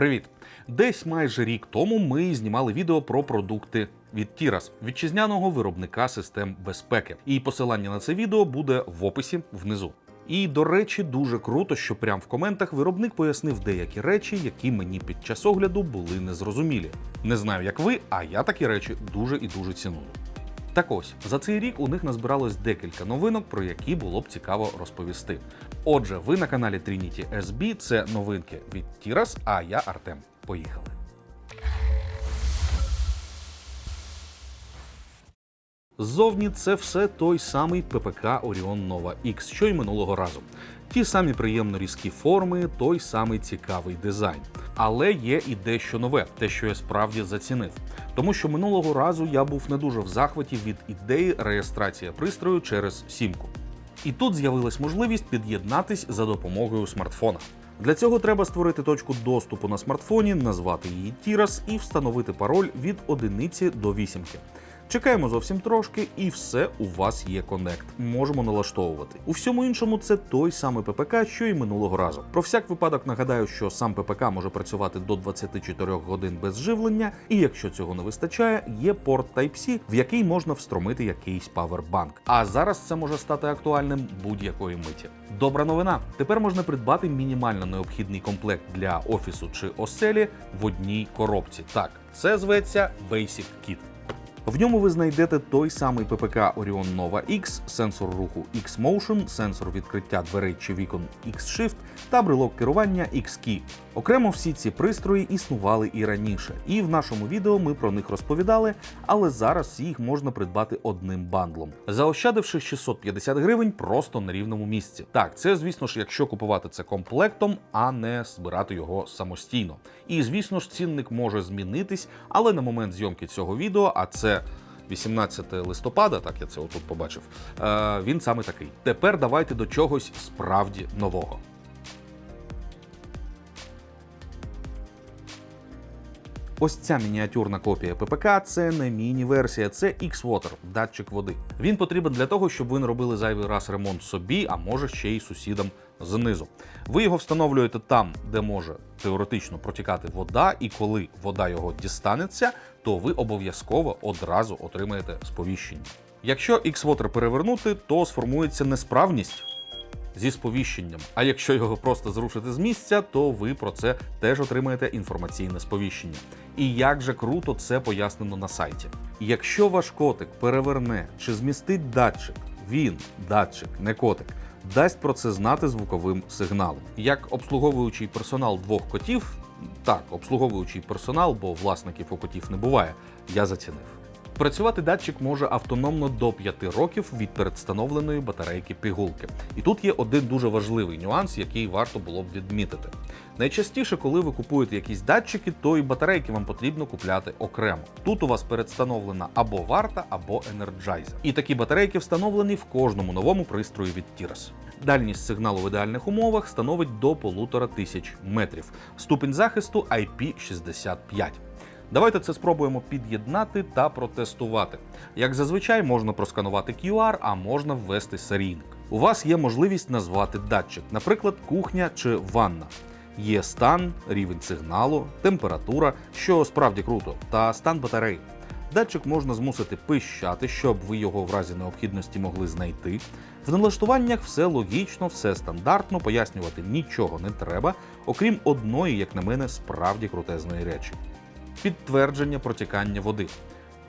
Привіт! Десь майже рік тому ми знімали відео про продукти від Тірас, вітчизняного виробника систем безпеки. І посилання на це відео буде в описі внизу. І до речі, дуже круто, що прямо в коментах виробник пояснив деякі речі, які мені під час огляду були незрозумілі. Не знаю, як ви, а я такі речі дуже і дуже ціную. Так ось за цей рік у них назбиралось декілька новинок, про які було б цікаво розповісти. Отже, ви на каналі Trinity SB, це новинки від Тірас, а я Артем. Поїхали. Ззовні це все той самий ППК Orion Nova X, що й минулого разу. Ті самі приємно різкі форми, той самий цікавий дизайн. Але є і дещо нове, те, що я справді зацінив. Тому що минулого разу я був не дуже в захваті від ідеї реєстрації пристрою через сімку. І тут з'явилась можливість під'єднатись за допомогою смартфона. Для цього треба створити точку доступу на смартфоні, назвати її Тірас і встановити пароль від одиниці до вісімки. Чекаємо зовсім трошки, і все у вас є коннект. Можемо налаштовувати. У всьому іншому це той самий ППК, що і минулого разу. Про всяк випадок нагадаю, що сам ППК може працювати до 24 годин без живлення, і якщо цього не вистачає, є порт Type-C, в який можна встромити якийсь павербанк. А зараз це може стати актуальним будь-якої миті. Добра новина. Тепер можна придбати мінімально необхідний комплект для офісу чи оселі в одній коробці. Так, це зветься Basic Kit. В ньому ви знайдете той самий ППК Orion Nova X, сенсор руху X-Motion, сенсор відкриття дверей чи вікон X-Shift та брелок керування X-Key. Окремо всі ці пристрої існували і раніше, і в нашому відео ми про них розповідали, але зараз їх можна придбати одним бандлом, заощадивши 650 гривень просто на рівному місці. Так, це звісно ж, якщо купувати це комплектом, а не збирати його самостійно. І звісно ж, цінник може змінитись, але на момент зйомки цього відео, а це 18 листопада, так я це отут побачив. Е, він саме такий. Тепер давайте до чогось справді нового. Ось ця мініатюрна копія ППК це не міні-версія, це X-Water, датчик води. Він потрібен для того, щоб ви не робили зайвий раз ремонт собі, а може ще й сусідам знизу. Ви його встановлюєте там, де може теоретично протікати вода, і коли вода його дістанеться, то ви обов'язково одразу отримаєте сповіщення. Якщо X-Water перевернути, то сформується несправність зі сповіщенням. А якщо його просто зрушити з місця, то ви про це теж отримаєте інформаційне сповіщення. І як же круто це пояснено на сайті. Якщо ваш котик переверне чи змістить датчик, він, датчик, не котик, дасть про це знати звуковим сигналом. Як обслуговуючий персонал двох котів, так, обслуговуючий персонал, бо власників у котів не буває, я зацінив. Працювати датчик може автономно до 5 років від передстановленої батарейки пігулки. І тут є один дуже важливий нюанс, який варто було б відмітити. Найчастіше, коли ви купуєте якісь датчики, то і батарейки вам потрібно купляти окремо. Тут у вас передстановлена або варта, або енерджайзер. І такі батарейки встановлені в кожному новому пристрої від Tiras. Дальність сигналу в ідеальних умовах становить до полутора тисяч метрів. Ступінь захисту IP65. Давайте це спробуємо під'єднати та протестувати. Як зазвичай, можна просканувати QR, а можна ввести серійник. У вас є можливість назвати датчик, наприклад, кухня чи ванна. Є стан, рівень сигналу, температура, що справді круто, та стан батареї. Датчик можна змусити пищати, щоб ви його в разі необхідності могли знайти. В налаштуваннях все логічно, все стандартно, пояснювати нічого не треба, окрім одної, як на мене, справді крутезної речі підтвердження протікання води.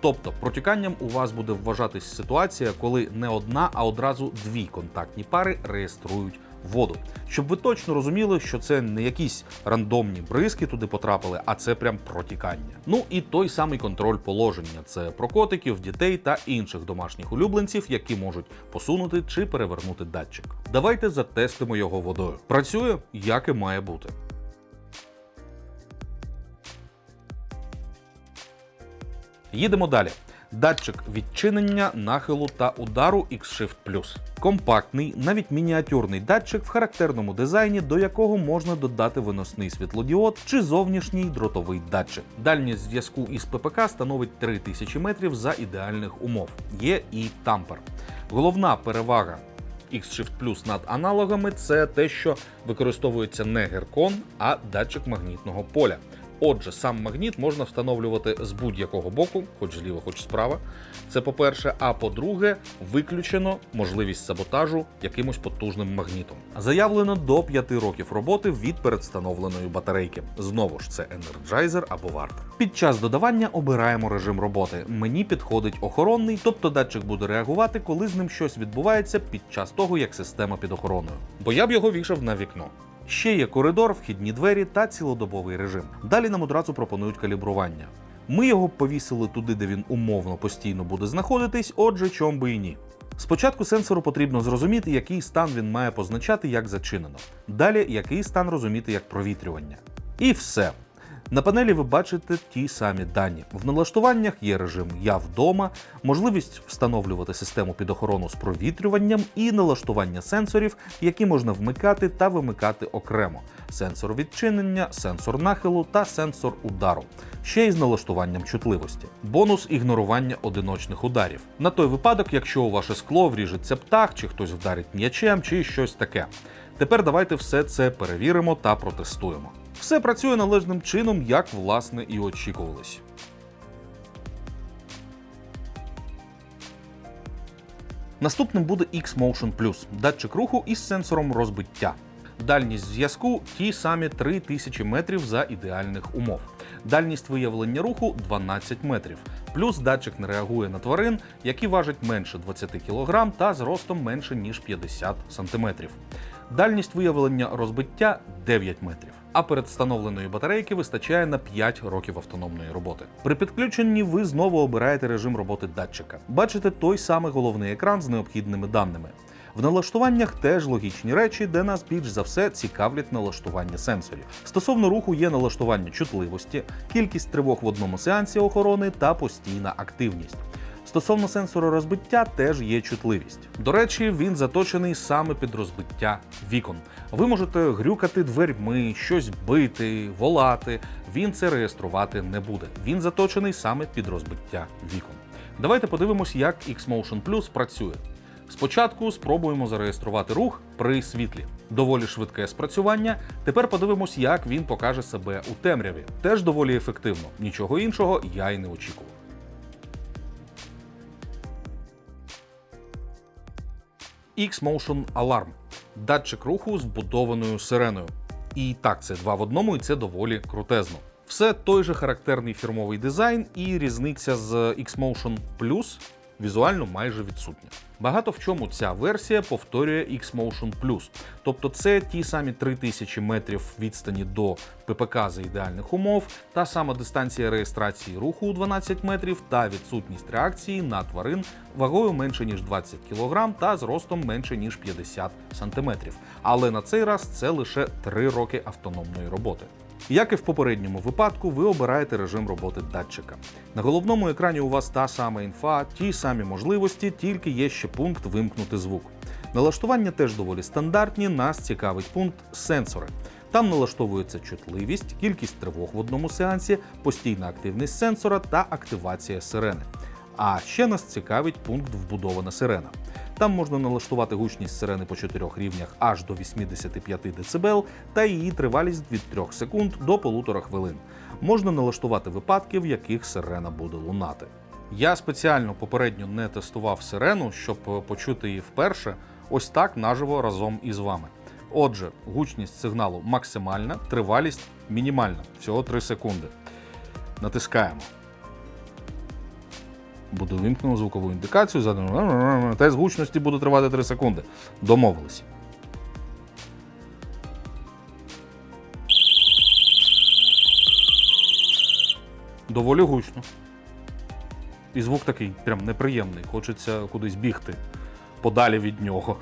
Тобто протіканням у вас буде вважатись ситуація, коли не одна, а одразу дві контактні пари реєструють воду. Щоб ви точно розуміли, що це не якісь рандомні бризки туди потрапили, а це прям протікання. Ну і той самий контроль положення це про котиків, дітей та інших домашніх улюбленців, які можуть посунути чи перевернути датчик. Давайте затестимо його водою. Працює як і має бути. Їдемо далі. Датчик відчинення, нахилу та удару X-Shift Plus. Компактний, навіть мініатюрний датчик в характерному дизайні, до якого можна додати виносний світлодіод чи зовнішній дротовий датчик. Дальність зв'язку із ППК становить 3000 метрів за ідеальних умов. Є і тампер. Головна перевага X-Shift Plus над аналогами це те, що використовується не геркон, а датчик магнітного поля. Отже, сам магніт можна встановлювати з будь-якого боку, хоч зліва, хоч справа. Це по-перше. А по-друге, виключено можливість саботажу якимось потужним магнітом. Заявлено до 5 років роботи від передстановленої батарейки. Знову ж це Energizer або варт. Під час додавання обираємо режим роботи. Мені підходить охоронний, тобто датчик буде реагувати, коли з ним щось відбувається під час того, як система під охороною. Бо я б його вішав на вікно. Ще є коридор, вхідні двері та цілодобовий режим. Далі нам одразу пропонують калібрування. Ми його повісили туди, де він умовно постійно буде знаходитись, отже, чом би і ні. Спочатку сенсору потрібно зрозуміти, який стан він має позначати як зачинено. Далі який стан розуміти як провітрювання. І все. На панелі ви бачите ті самі дані. В налаштуваннях є режим Я вдома, можливість встановлювати систему під охорону з провітрюванням і налаштування сенсорів, які можна вмикати та вимикати окремо: сенсор відчинення, сенсор нахилу та сенсор удару. Ще й з налаштуванням чутливості. Бонус ігнорування одиночних ударів. На той випадок, якщо у ваше скло вріжеться птах, чи хтось вдарить м'ячем, чи щось таке. Тепер давайте все це перевіримо та протестуємо. Все працює належним чином, як власне і очікувалось. Наступним буде X-Motion Plus – датчик руху із сенсором розбиття. Дальність зв'язку ті самі 3000 метрів за ідеальних умов. Дальність виявлення руху 12 метрів. Плюс датчик не реагує на тварин, які важать менше 20 кг та зростом менше ніж 50 см. Дальність виявлення розбиття 9 метрів. А перед встановленої батарейки вистачає на 5 років автономної роботи. При підключенні ви знову обираєте режим роботи датчика. Бачите той самий головний екран з необхідними даними. В налаштуваннях теж логічні речі, де нас більш за все цікавлять налаштування сенсорів. Стосовно руху є налаштування чутливості, кількість тривог в одному сеансі охорони та постійна активність. Стосовно сенсору розбиття теж є чутливість. До речі, він заточений саме під розбиття вікон. Ви можете грюкати дверьми, щось бити, волати. Він це реєструвати не буде. Він заточений саме під розбиття вікон. Давайте подивимось, як X-Motion Plus працює. Спочатку спробуємо зареєструвати рух при світлі. Доволі швидке спрацювання. Тепер подивимось, як він покаже себе у темряві. Теж доволі ефективно. Нічого іншого я й не очікував. X-Motion Alarm датчик руху з будованою сиреною. І так, це два в одному, і це доволі крутезно. Все той же характерний фірмовий дизайн, і різниця з X-Motion Plus візуально майже відсутня. Багато в чому ця версія повторює X-Motion Plus. Тобто це ті самі 3000 метрів відстані до ППК за ідеальних умов, та сама дистанція реєстрації руху у 12 метрів та відсутність реакції на тварин вагою менше ніж 20 кг та зростом менше ніж 50 см. Але на цей раз це лише 3 роки автономної роботи. Як і в попередньому випадку, ви обираєте режим роботи датчика. На головному екрані у вас та сама інфа, ті самі можливості, тільки є ще пункт вимкнути звук. Налаштування теж доволі стандартні, нас цікавить пункт сенсори. Там налаштовується чутливість, кількість тривог в одному сеансі, постійна активність сенсора та активація сирени. А ще нас цікавить пункт вбудована сирена. Там можна налаштувати гучність сирени по чотирьох рівнях аж до 85 дБ та її тривалість від 3 секунд до 1,5 хвилин. Можна налаштувати випадки, в яких сирена буде лунати. Я спеціально попередньо не тестував сирену, щоб почути її вперше, ось так наживо разом із вами. Отже, гучність сигналу максимальна, тривалість мінімальна, всього 3 секунди. Натискаємо. Буде вимкнено звукову індикацію, задано тест гучності буде тривати 3 секунди. Домовились. Доволі гучно. І звук такий прям неприємний. Хочеться кудись бігти подалі від нього.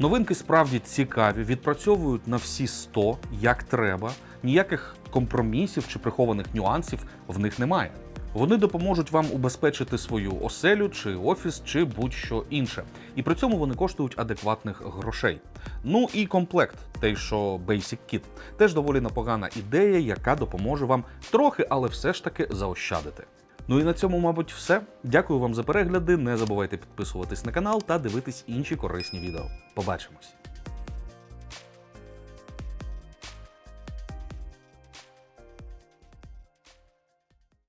Новинки справді цікаві, відпрацьовують на всі 100, як треба. Ніяких компромісів чи прихованих нюансів в них немає. Вони допоможуть вам убезпечити свою оселю чи офіс, чи будь-що інше. І при цьому вони коштують адекватних грошей. Ну і комплект, той, що Basic Kit, теж доволі непогана ідея, яка допоможе вам трохи, але все ж таки заощадити. Ну і на цьому, мабуть, все. Дякую вам за перегляди. Не забувайте підписуватись на канал та дивитись інші корисні відео. Побачимось!